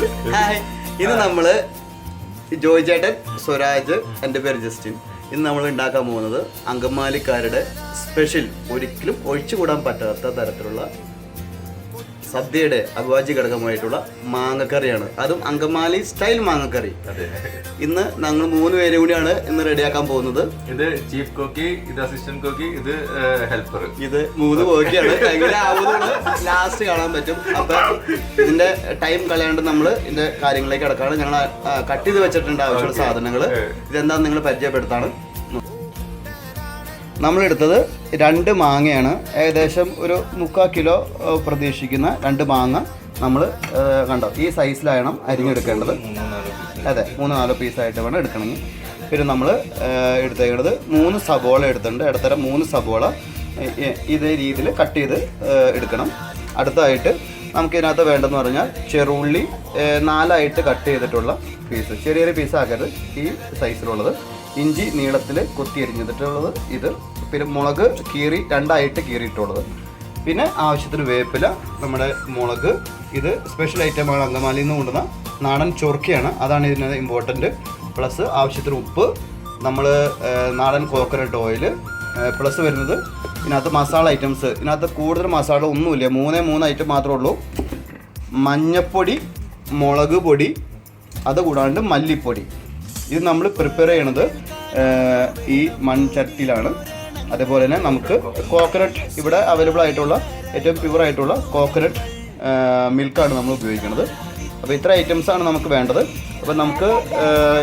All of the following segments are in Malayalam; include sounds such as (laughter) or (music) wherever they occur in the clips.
(laughs) ഹായ്. ഇന്ന് നമ്മൾ ജോയ് ചേട്ടൻ സ്വരാജ് എന്റെ പേര് ജസ്റ്റിൻ. ഇന്ന് നമ്മൾ ഉണ്ടാക്കാൻ പോകുന്നത് അങ്കമാലിക്കാരുടെ സ്പെഷ്യൽ ഒരിക്കലും ഒഴിച്ചുകൂടാൻ പറ്റാത്ത തരത്തിലുള്ള സദ്യയുടെ അഭിവാജ്യ ഘടകമായിട്ടുള്ള മാങ്ങക്കറിയാണ്. അതും അങ്കമാലി സ്റ്റൈൽ മാങ്ങക്കറി. ഇന്ന് ഞങ്ങൾ മൂന്ന് പേരും കൂടിയാണ് ഇന്ന് റെഡിയാക്കാൻ പോകുന്നത്. ഇത് ചീഫ് കോക്കി ഇത് അസിസ്റ്റന്റ് കോക്കി ഇത് ഹെൽപ്പർ. ഇത് മൂന്ന് കോക്കിയാണ്. എങ്ങനെ ആവുന്നത് ലാസ്റ്റ് കാണാൻ പറ്റും. അപ്പൊ ഇതിന്റെ ടൈം കളയാണ്ട് നമ്മൾ ഇതിന്റെ കാര്യങ്ങളിലേക്ക് കിടക്കാണ്. ഞങ്ങൾ കട്ട് ചെയ്ത് വെച്ചിട്ടുണ്ട് ആവശ്യമുള്ള. സാധനങ്ങൾ ഇതെന്താന്ന് നിങ്ങൾ പരിചയപ്പെടുത്താണ്. നമ്മളെടുത്തത് രണ്ട് മാങ്ങയാണ്. ഏകദേശം ഒരു മുക്കാൽ കിലോ പ്രതീക്ഷിക്കുന്ന രണ്ട് മാങ്ങ നമ്മൾ കണ്ടോ? ഈ സൈസിലായണം അരിഞ്ഞെടുക്കേണ്ടത്. അതെ മൂന്ന് നാല് പീസായിട്ട് വേണം എടുക്കണമെങ്കിൽ. പിന്നെ നമ്മൾ എടുത്തേക്കുന്നത് മൂന്ന് സബോള എടുത്തിട്ടുണ്ട്. ഇടത്തരം മൂന്ന് സബോള ഇതേ രീതിയിൽ കട്ട് ചെയ്ത് എടുക്കണം. അടുത്തതായിട്ട് നമുക്ക് ഇതിനകത്ത് വേണ്ടതെന്ന് പറഞ്ഞാൽ ചെറുള്ളി നാലായിട്ട് കട്ട് ചെയ്തിട്ടുള്ള പീസ്. ചെറിയ ചെറിയ പീസ് ആക്കരുത് ഈ സൈസിലുള്ളത്. ഇഞ്ചി നീളത്തിൽ കൊത്തി അരിഞ്ഞിട്ടുള്ളത് ഇത്. പിന്നെ മുളക് കീറി രണ്ടായിട്ട് കീറിയിട്ടുള്ളത്. പിന്നെ ആവശ്യത്തിന് വേപ്പില നമ്മുടെ മുളക്. ഇത് സ്പെഷ്യൽ ഐറ്റമാണ് അങ്കമാലിയിൽ നിന്ന് കൊണ്ടുവന്ന നാടൻ ചൊറുക്കയാണ്. അതാണ് ഇതിന് ഇമ്പോർട്ടന്റ് പ്ലസ് ആവശ്യത്തിന് ഉപ്പ് നമ്മൾ നാടൻ കോക്കനട്ട് ഓയിൽ പ്ലസ് വരുന്നത് ഇതിനകത്ത് മസാല ഐറ്റംസ് ഇതിനകത്ത് കൂടുതൽ മസാല ഒന്നുമില്ല. മൂന്നേ മൂന്ന് ഐറ്റം മാത്രമേ ഉള്ളൂ. മഞ്ഞപ്പൊടി മുളക് പൊടി അത് കൂടാണ്ട് മല്ലിപ്പൊടി. ഇത് നമ്മൾ പ്രിപ്പയർ ചെയ്യണത് ഈ മൺചട്ടിയിലാണ്. അതേപോലെ തന്നെ നമുക്ക് കോക്കനട്ട് ഇവിടെ അവൈലബിൾ ആയിട്ടുള്ള ഏറ്റവും പ്യുവർ ആയിട്ടുള്ള കോക്കനട്ട് മിൽക്കാണ് നമ്മൾ ഉപയോഗിക്കുന്നത് അപ്പോൾ ഇത്ര ഐറ്റംസ് ആണ് നമുക്ക് വേണ്ടത്. അപ്പോൾ നമുക്ക്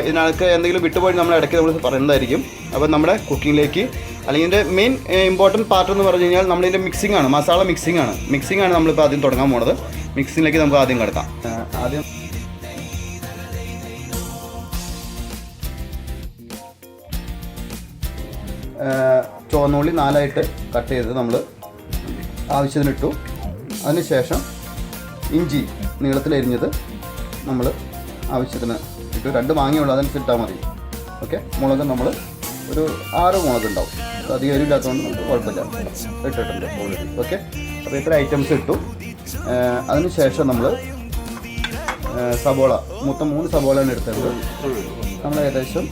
ഇതിനകത്ത് എന്തെങ്കിലും വിട്ടുപോയി നമ്മൾ ഇടയ്ക്ക് നമ്മൾ പറയുന്നതായിരിക്കും. അപ്പോൾ നമ്മുടെ കുക്കിങ്ങിലേക്ക് അല്ലെങ്കിൽ ഇതിന്റെ മെയിൻ ഇമ്പോർട്ടന്റ് പാർട്ട് എന്ന് പറഞ്ഞു കഴിഞ്ഞാൽ നമ്മളിതിന്റെ മിക്സിംഗ് ആണ് മസാല മിക്സിംഗ് ആണ്. മിക്സിംഗ് ആണ് നമ്മളിപ്പോൾ ആദ്യം തുടങ്ങാൻ പോണത്. മിക്സിങ്ങിലേക്ക് നമുക്ക് ആദ്യം കിടക്കാം. ആദ്യം ചുവന്നുള്ളി നാലായിട്ട് കട്ട് ചെയ്ത് നമ്മൾ ആവശ്യത്തിനിട്ടു. അതിനുശേഷം ഇഞ്ചി നീളത്തിൽ എരിഞ്ഞത് നമ്മൾ ആവശ്യത്തിന് ഇട്ടു. രണ്ട് മാങ്ങയുള്ളൂ അതനുസരിച്ച് ഇട്ടാൽ മതി. ഓക്കെ? മുളക് നമ്മൾ ഒരു ആറ് മുളക് ഉണ്ടാവും. അധികം എരിവില്ലാത്തതുകൊണ്ട് നമുക്ക് കുഴപ്പമില്ല. ഇട്ടിട്ടുണ്ട് ഓൾറെഡി ഓക്കെ? അപ്പോൾ ഇത്ര ഐറ്റംസ് ഇട്ടു. അതിനുശേഷം നമ്മൾ സബോള. മൊത്തം മൂന്ന് സബോളയാണ് എടുത്തത് നമ്മൾ ഏകദേശം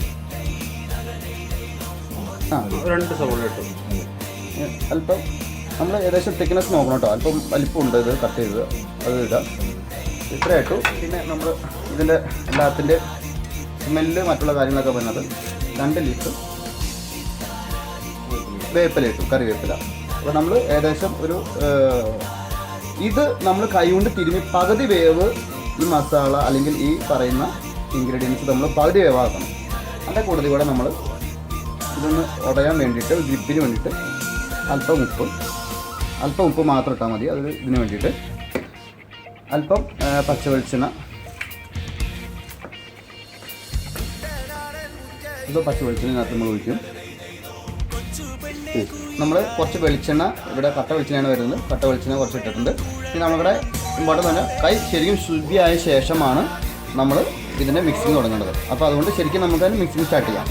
രണ്ട് സവോള ഇട്ടു. അല്പം നമ്മൾ ഏകദേശം തിക്നെസ് നോക്കണം കേട്ടോ. അല്പം വലിപ്പമുണ്ട് ഇത് കട്ട് ചെയ്ത് അത് ഇടാം. ഇത്രയായിട്ടു പിന്നെ നമ്മൾ ഇതിന്റെ എല്ലാത്തിന്റെ സ്മെല്ല് മറ്റുള്ള കാര്യങ്ങളൊക്കെ വരുന്നത് രണ്ട് ലിറ്റർ വേപ്പില ഇട്ടു കറിവേപ്പില. അപ്പോൾ നമ്മൾ ഏകദേശം ഒരു ഇത് നമ്മൾ കൈ കൊണ്ട് തിരുമ്മി പകുതി വേവ് ഈ മസാല അല്ലെങ്കിൽ ഈ പറയുന്ന ഇൻഗ്രീഡിയൻസ് നമ്മൾ പകുതി വേവാക്കണം. അതിന്റെ കൂടുതൽ കൂടെ നമ്മൾ ഇതൊന്ന് ഉടയാൻ വേണ്ടിയിട്ട് ഗ്രിപ്പിന് വേണ്ടിയിട്ട് അല്പം ഉപ്പ്. അല്പം ഉപ്പ് മാത്രം ഇട്ടാൽ മതി അത് ഇതിന് വേണ്ടിയിട്ട്. അല്പം പച്ച വെളിച്ചെണ്ണ ഇപ്പോൾ പച്ച വെളിച്ചെണ്ണ നമ്മൾ ഒഴിക്കും. നമ്മൾ കുറച്ച് വെളിച്ചെണ്ണ ഇവിടെ കട്ട വെളിച്ചെണ്ണയാണ് വരുന്നത്. കട്ട വെളിച്ചെണ്ണ കുറച്ച് ഇട്ടിട്ടുണ്ട്. ഇനി നമ്മളിവിടെ ഇമ്പോർട്ടന്റ് തന്നെ കൈ ശരിക്കും ശുദ്ധിയായ ശേഷമാണ് നമ്മൾ ഇതിന്റെ മിക്സിങ് തുടങ്ങേണ്ടത്. അപ്പോൾ അതുകൊണ്ട് ശരിക്കും നമുക്ക് അതിന് മിക്സിങ് സ്റ്റാർട്ട് ചെയ്യാം.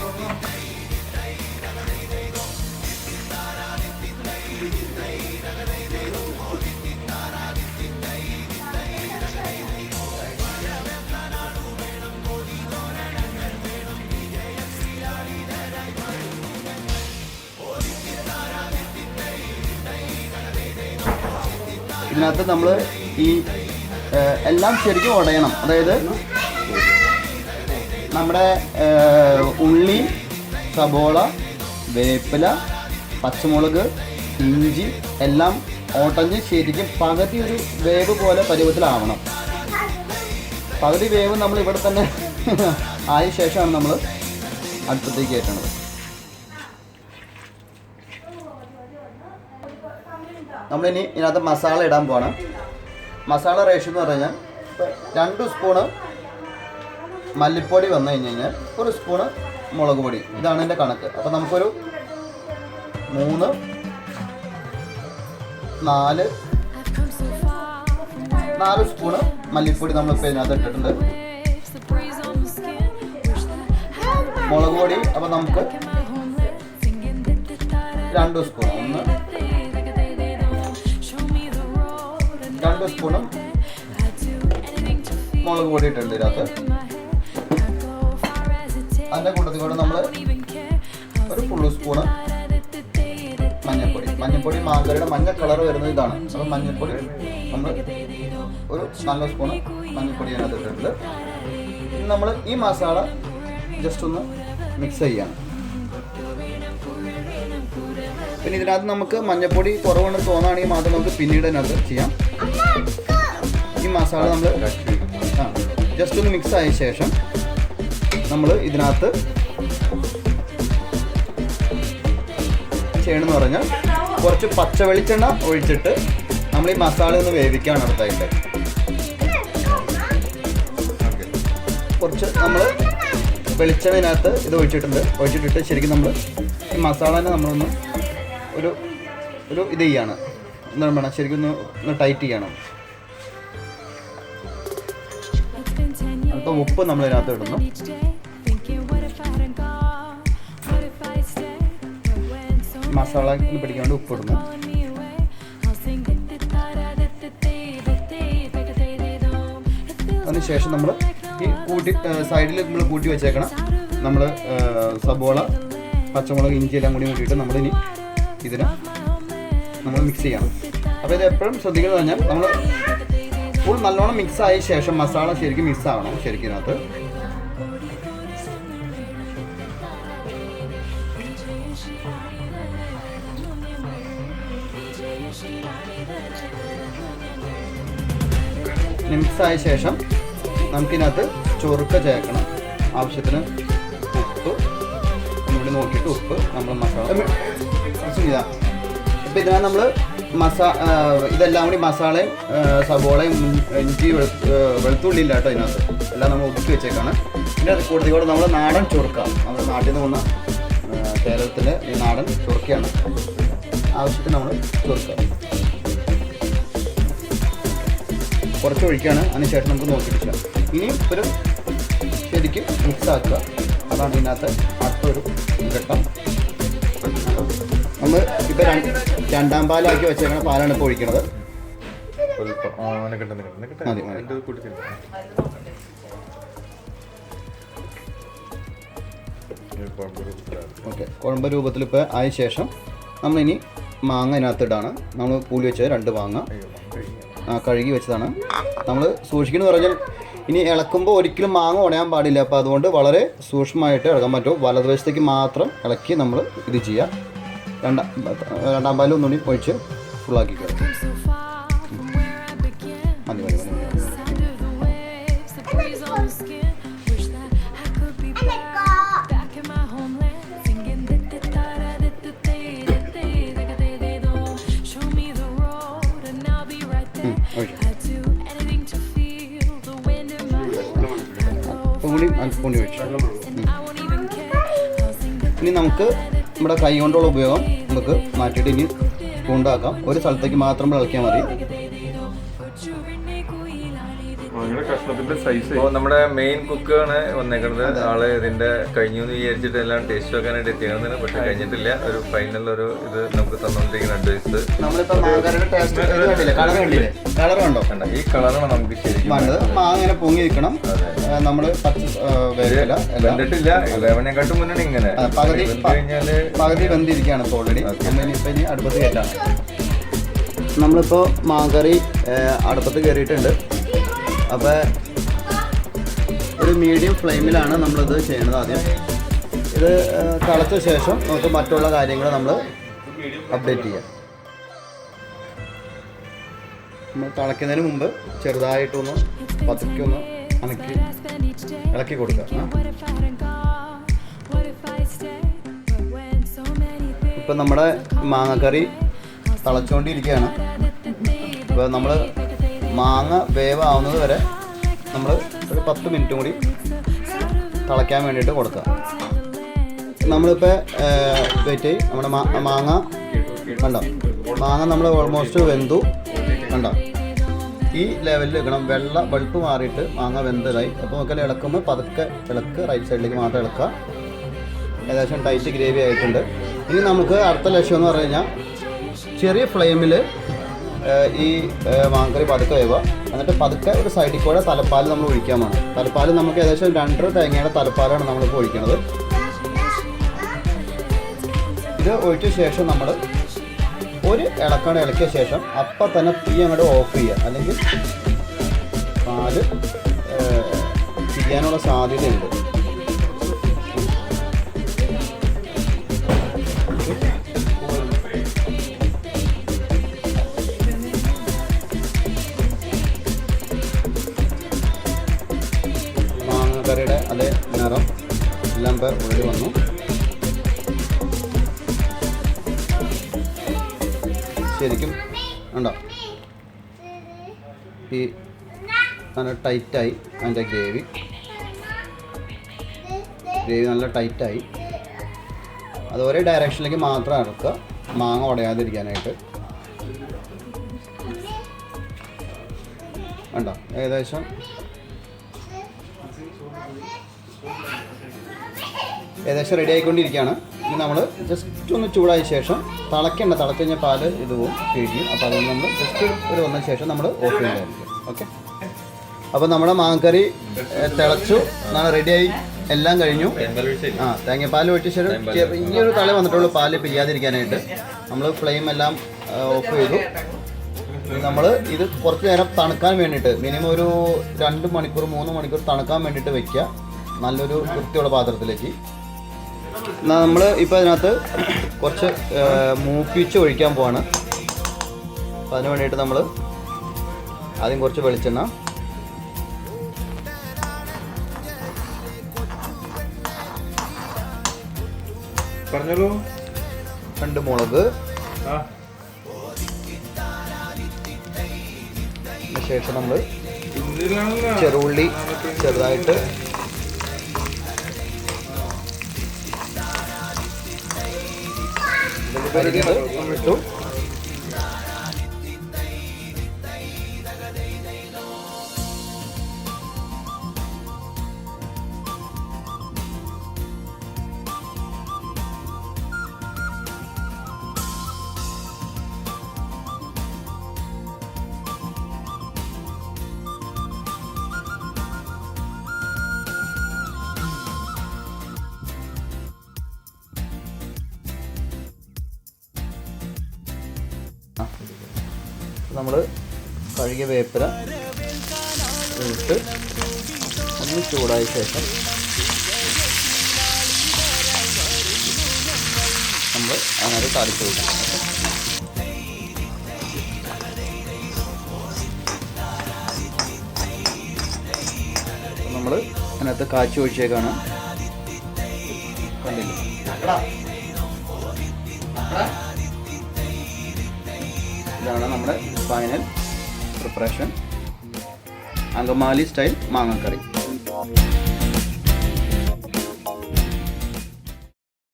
ഇതിനകത്ത് നമ്മൾ ഈ എല്ലാം ശരിക്കും ഉടയണം. അതായത് നമ്മുടെ ഉള്ളി സബോള വേപ്പില പച്ചമുളക് ഇഞ്ചി എല്ലാം ഓട്ടഞ്ച് ശരിക്കും പകുതി ഒരു വേവ് പോലെ പരുവത്തിലാവണം. പകുതി വേവ് നമ്മൾ ഇവിടെ തന്നെ ആയ ശേഷമാണ് നമ്മൾ അടുപ്പത്തേക്ക് കയറ്റണത്. നമ്മളിനി ഇതിനകത്ത് മസാല ഇടാൻ പോകണം മസാല റേഷൻ എന്ന് പറഞ്ഞു കഴിഞ്ഞാൽ രണ്ട് സ്പൂണ് മല്ലിപ്പൊടി വന്നു കഴിഞ്ഞ് കഴിഞ്ഞാൽ ഒരു സ്പൂണ് മുളക് പൊടി. ഇതാണ് എന്റെ കണക്ക്. അപ്പം നമുക്കൊരു മൂന്ന് നാല് നാല് സ്പൂണ് മല്ലിപ്പൊടി നമ്മളിപ്പോൾ ഇതിനകത്ത് ഇട്ടിട്ടുണ്ട്. മുളക് പൊടി അപ്പം നമുക്ക് രണ്ട് my രണ്ട് സ്പൂണും മുളക് പൊടി ഇട്ടിട്ടുണ്ട് ഇതിനകത്ത്. അതിന്റെ കൂട്ടത്തിൽ കൂടെ നമ്മൾ ഒരു ഫുള്ള് സ്പൂണ് മഞ്ഞൾപ്പൊടി. മഞ്ഞൾപ്പൊടി മാങ്കരയുടെ മഞ്ഞ കളർ വരുന്നത് ഇതാണ്. അപ്പം മഞ്ഞൾപ്പൊടി നമ്മൾ ഒരു നല്ല സ്പൂണ് മഞ്ഞൾപ്പൊടി അതിനകത്ത് ഇട്ടിട്ടുണ്ട്. നമ്മൾ ഈ മസാല ജസ്റ്റ് ഒന്ന് മിക്സ് ചെയ്യണം പിന്നെ ഇതിനകത്ത് നമുക്ക് മഞ്ഞൾപ്പൊടി കുറവുണ്ടെന്ന് തോന്നുകയാണെങ്കിൽ മാത്രം നമുക്ക് പിന്നീട് അതിനകത്ത് ചെയ്യാം. ഈ മസാല നമ്മൾ ആ ജസ്റ്റ് ഒന്ന് മിക്സ് ആയ ശേഷം നമ്മൾ ഇതിനകത്ത് ചെയ്യണമെന്ന് പറഞ്ഞാൽ കുറച്ച് പച്ച വെളിച്ചെണ്ണ ഒഴിച്ചിട്ട് നമ്മൾ ഈ മസാല ഒന്ന് വേവിക്കുകയാണ് അടുത്തായിട്ട്. കുറച്ച് നമ്മൾ വെളിച്ചെണ്ണയിനകത്ത് ഇത് ഒഴിച്ചിട്ടുണ്ട്. ഒഴിച്ചിട്ടിട്ട് ശരിക്കും നമ്മൾ ഈ മസാലനെ നമ്മളൊന്ന് ഒരു ഒരു ഇത് ചെയ്യാണ്. എന്താണ് വേണം. ശരിക്കും ഒന്ന് ടൈറ്റ് ചെയ്യണം. അപ്പോൾ ഉപ്പ് നമ്മൾ ഇതിനകത്ത് ഇടുന്നു. മസാല പിടിക്കാണ്ട് ഉപ്പ് ഇടുന്നു. അതിനുശേഷം നമ്മൾ ഈ കൂട്ടി സൈഡിൽ നമ്മൾ കൂട്ടി വെച്ചേക്കണം. നമ്മൾ സബോള പച്ചമുളക് ഇഞ്ചി എല്ലാം കൂടി കൂട്ടിയിട്ട് നമ്മളിനി ഇതിനെ നമ്മൾ മിക്സ് ചെയ്യണം. അപ്പോൾ ഇത് എപ്പോഴും ശ്രദ്ധിക്കുന്നത് പറഞ്ഞാൽ നമ്മൾ ഫുൾ നല്ലോണം മിക്സ് ആയ ശേഷം മസാല ശരിക്കും മിക്സ് ആവണം ശരിക്കും ഇതിനകത്ത്. മിക്സ് ആയ ശേഷം നമുക്കിതിനകത്ത് ചൊറുക്ക ചേർക്കണം. ആവശ്യത്തിന് ഉപ്പ്. ഒന്നുകൂടി നോക്കിയിട്ട് ഉപ്പ് നമ്മൾ മസാല. ഇപ്പം ഇതിനകത്ത് നമ്മൾ മസാ ഇതെല്ലാം കൂടി മസാലയും സവോളയും ഇഞ്ചി വെളു- വെളുത്തുള്ളി ഇല്ല കേട്ടോ ഇതിനകത്ത്. എല്ലാം നമ്മൾ ഒതുക്കി വെച്ചേക്കാണ്. പിന്നെ അത് കൂടുതൽ കൂടെ നമ്മൾ നാടൻ ചൊറുക്ക. നമ്മുടെ നാട്ടിൽ നിന്ന് വന്ന കേരളത്തിലെ ഈ നാടൻ ചൊറുക്കയാണ് ആവശ്യത്തിന് നമ്മൾ ചൊറുക്കുക കുറച്ച് ഒഴിക്കുകയാണ് അതിനുശേഷം നമുക്ക് നോക്കിയിട്ടില്ല ഇനിയും ഒരു ശരിക്കും മിക്സ് ആക്കുക. അതാണ് ഇതിനകത്ത് അടുത്തൊരു ഘട്ടം. നമ്മൾ ഇപ്പോൾ രണ്ടാം പാലാക്കി വെച്ചേക്കണ പാലാണ് ഇപ്പോൾ ഒഴിക്കണത്. മതി, മതി. ഓക്കെ കുഴമ്പ് രൂപത്തിൽ ഇപ്പോൾ ആയ ശേഷം നമ്മളിനി മാങ്ങ അതിനകത്ത് ഇടാണ്. നമ്മൾ പൂലി വെച്ചത് രണ്ട് മാങ്ങ. ആ കഴുകി വെച്ചതാണ്. നമ്മൾ സൂക്ഷിക്കുന്നു പറഞ്ഞാൽ ഇനി ഇളക്കുമ്പോൾ ഒരിക്കലും മാങ്ങ ഉണയാൻ പാടില്ല. അപ്പോൾ അതുകൊണ്ട് വളരെ സൂക്ഷ്മമായിട്ട് ഇളക്കാൻ പറ്റും. വലതുവശത്തേക്ക് മാത്രം ഇളക്കി നമ്മൾ ഇത് ചെയ്യുക രണ്ടാം രണ്ടാം പാലും ഒന്നുകൂടി ഒഴിച്ച് ഫുള്ളാക്കി കിടക്കും മതി മതി മതി കൂടി കൂടി ഇനി നമുക്ക് നമ്മുടെ കൈ കൊണ്ടുള്ള ഉപയോഗം നമുക്ക് മാറ്റിയിട്ട് ഇനി കൊണ്ടാക്കാം ഒരു സ്ഥലത്തേക്ക് മാത്രം ഇളക്കിയാൽ മതി. കഷ്ണത്തിന്റെ സൈസ് നമ്മുടെ മെയിൻ കുക്കാണ് വന്നേക്കുന്നത് ആൾ ഇതിന്റെ കഴിഞ്ഞു എന്ന് വിചാരിച്ചിട്ട് എല്ലാം ടേസ്റ്റ് വെക്കാനായിട്ട് എത്തിയാണ് പക്ഷെ കഴിഞ്ഞിട്ടില്ല. ഒരു ഫൈനൽ ഒരു ഇത് നമുക്ക് തന്നോണ്ടിരിക്കുന്ന അഡ്വൈസ് ഈ കളറാണ് നമുക്ക് ശരിക്കും വേണ്ടത്. മാങ്ങ ഇങ്ങനെ പൊങ്ങി നിൽക്കണം നമ്മൾ പച്ച ആ, വേവില്ല എല്ലാം. വെന്തിട്ടില്ല. ഇലവനെക്കാട്ടും മുന്നേ ഇങ്ങനെ. പകുതി കഴിഞ്ഞാൽ പകുതി വെന്തിരിക്കുകയാണ് ഇപ്പോൾ ഓൾറെഡി നമ്മളിനിപ്പോൾ ഇനി അടുപ്പത്ത് കയറ്റാണ് നമ്മളിപ്പോൾ മാങ്കറി അടുപ്പത്ത് കയറിയിട്ടുണ്ട്. അപ്പോൾ ഒരു മീഡിയം ഫ്ലെയിമിലാണ് നമ്മളിത് ചെയ്യുന്നത് ആദ്യം. ഇത് തളച്ച ശേഷം നമുക്ക് മറ്റുള്ള കാര്യങ്ങൾ നമ്മൾ അപ്ഡേറ്റ് ചെയ്യാം. നമ്മൾ തിളയ്ക്കുന്നതിന് മുമ്പ് ചെറുതായിട്ടൊന്ന് പതുക്കൊന്ന് അനക്കി ഇളക്കി കൊടുക്കുക ഇപ്പം നമ്മുടെ മാങ്ങക്കറി തിളച്ചുകൊണ്ടിരിക്കുകയാണ് ഇപ്പോൾ നമ്മൾ മാങ്ങ വേവാവുന്നത് വരെ നമ്മൾ ഒരു പത്ത് മിനിറ്റും കൂടി തിളയ്ക്കാൻ വേണ്ടിയിട്ട് കൊടുക്കുക. നമ്മളിപ്പോൾ വെയിറ്റ് നമ്മുടെ മാങ്ങ കണ്ടോ? മാങ്ങ നമ്മൾ ഓൾമോസ്റ്റ് വെന്തു. കണ്ടോ? ഈ ലെവലിൽ വെക്കണം വെള്ള വെളുപ്പ് മാറിയിട്ട് മാങ്ങ വെന്തതായി. അപ്പോൾ നമുക്ക് ഇളക്കുമ്പോൾ പതുക്കെ ഇളക്ക്. റൈറ്റ് സൈഡിലേക്ക് മാത്രം ഇളക്കുക. ഏകദേശം ടൈറ്റ് ഗ്രേവി ആയിട്ടുണ്ട്. ഇനി നമുക്ക് അടുത്ത ലക്ഷ്യം എന്ന് പറഞ്ഞു കഴിഞ്ഞാൽ ചെറിയ ഫ്ലെയിമിൽ ഈ മാങ്ങക്കറി പതുക്കെ വേവുക. എന്നിട്ട് പതുക്കെ ഒരു സൈഡിൽ കൂടെ തലപ്പാൽ നമ്മൾ ഒഴിക്കാൻ വേണം തലപ്പാൽ നമുക്ക് ഏകദേശം രണ്ടര തേങ്ങയുടെ തലപ്പാലാണ് നമ്മളിപ്പോൾ ഒഴിക്കുന്നത് ഇത് ഒഴിച്ച ശേഷം നമ്മൾ ഒരു ഇളക്കണ ഇളക്കിയ ശേഷം അപ്പം തന്നെ തീ അങ്ങോട്ട് ഓഫ് ചെയ്യുക. അല്ലെങ്കിൽ പാൽ ചെയ്യാനുള്ള സാധ്യതയുണ്ട്. ഇപ്പോൾ ഉള്ളിൽ വന്നു. ശരിക്കും ഉണ്ടോ? ഈ നല്ല ടൈറ്റായി അതിന്റെ ഗ്രേവി. ഗ്രേവി നല്ല ടൈറ്റായി. അത് ഒരേ ഡയറക്ഷനിലേക്ക് മാത്രം ഇറക്കുക. മാങ്ങ ഉടയാതിരിക്കാനായിട്ട്. ഉണ്ടോ? ഏകദേശം ഏകദേശം റെഡി ആയിക്കൊണ്ടിരിക്കുകയാണ്. ഇനി നമ്മൾ ജസ്റ്റ് ഒന്ന് ചൂടായ ശേഷം തിളക്കേണ്ട തിളച്ച് പാൽ ഇത് പോകും പിഴിയും അപ്പോൾ അതുകൊണ്ട് നമ്മൾ ജസ്റ്റ് ഒരു വന്ന ശേഷം നമ്മൾ ഓഫ് ചെയ്യുന്നതായിരിക്കും ഓക്കെ അപ്പോൾ നമ്മുടെ മാങ്കറി തിളച്ചു. നാളെ റെഡിയായി എല്ലാം കഴിഞ്ഞു. ആ തേങ്ങാപ്പാൽ ഒഴിച്ച ശേഷം ഈ ഒരു തള വന്നിട്ടുള്ളൂ. പാൽ പിരിയാതിരിക്കാനായിട്ട് നമ്മൾ ഫ്ലെയിം എല്ലാം ഓഫ് ചെയ്തു. നമ്മൾ ഇത് കുറച്ച് നേരം തണുക്കാൻ വേണ്ടിയിട്ട് മിനിമം ഒരു രണ്ട് മണിക്കൂർ മൂന്ന് മണിക്കൂർ തണുക്കാൻ വേണ്ടിയിട്ട് വെക്കുക. നല്ലൊരു വൃത്തിയുള്ള പാത്രത്തിലേക്ക്. നമ്മൾ ഇപ്പോൾ അതിനകത്ത് കുറച്ച് മൂപ്പിച്ച് ഒഴിക്കാൻ പോവാണ്. അപ്പോൾ അതിന് വേണ്ടിയിട്ട് നമ്മൾ ആദ്യം കുറച്ച് വെളിച്ചെണ്ണ. പറഞ്ഞോളൂ. രണ്ട് മുളക്. ശേഷം നമ്മൾ ചെറുള്ളി ചെറുതായിട്ട് これでは、この人？നമ്മൾ കഴുകിയ വേപ്പില ഇട്ട് ഒന്ന് ചൂടായ ശേഷം നമ്മൾ അങ്ങനെ താളിച്ച് വയ്ക്കും നമ്മൾ അതിനകത്ത് കാച്ചി ഒഴിച്ചേക്കാണ്. ഇതാണ് നമ്മുടെ ഫൈനൽ പ്രിപ്പറേഷൻ അങ്കമാലി സ്റ്റൈൽ മാങ്ങാക്കറി.